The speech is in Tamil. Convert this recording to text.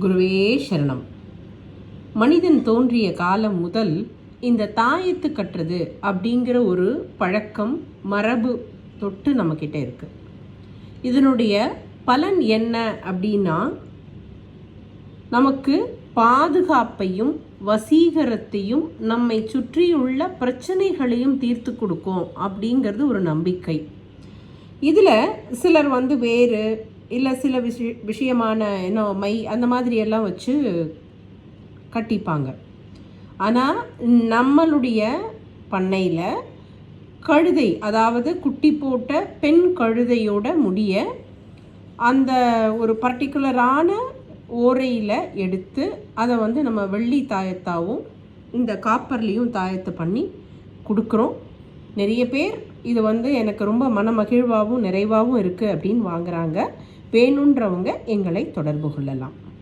குருவே சரணம். மனிதன் தோன்றிய காலம் முதல் இந்த தாயத்து கட்டுறது அப்படிங்கிற ஒரு பழக்கம் மரபு தொட்டு நம்மக்கிட்ட இருக்கு. இதனுடைய பலன் என்ன அப்படின்னா நமக்கு பாதுகாப்பையும் வசீகரத்தையும் நம்மை சுற்றியுள்ள பிரச்சனைகளையும் தீர்த்து கொடுக்கும் அப்படிங்கிறது ஒரு நம்பிக்கை. இதில் சிலர் வந்து வேறு இல்லை சில விஷய விஷயமான என்ன மை அந்த மாதிரி எல்லாம் வச்சு கட்டிப்பாங்க. ஆனால் நம்மளுடைய பண்ணையில் கழுதை அதாவது குட்டி போட்ட பெண் கழுதையோட முடிய அந்த ஒரு பர்டிகுலரான ஓரையில் எடுத்து அதை வந்து நம்ம வெள்ளி தாயத்தாகவும் இந்த காப்பர்லேயும் தாயத்தை பண்ணி கொடுக்குறோம். நிறைய பேர் இது வந்து எனக்கு ரொம்ப மன மகிழ்வாகவும் நிறைவாகவும் இருக்குது அப்படின்னு வாங்குறாங்க. வேணுன்றவங்க எங்களை தொடர்பு கொள்ளலாம்.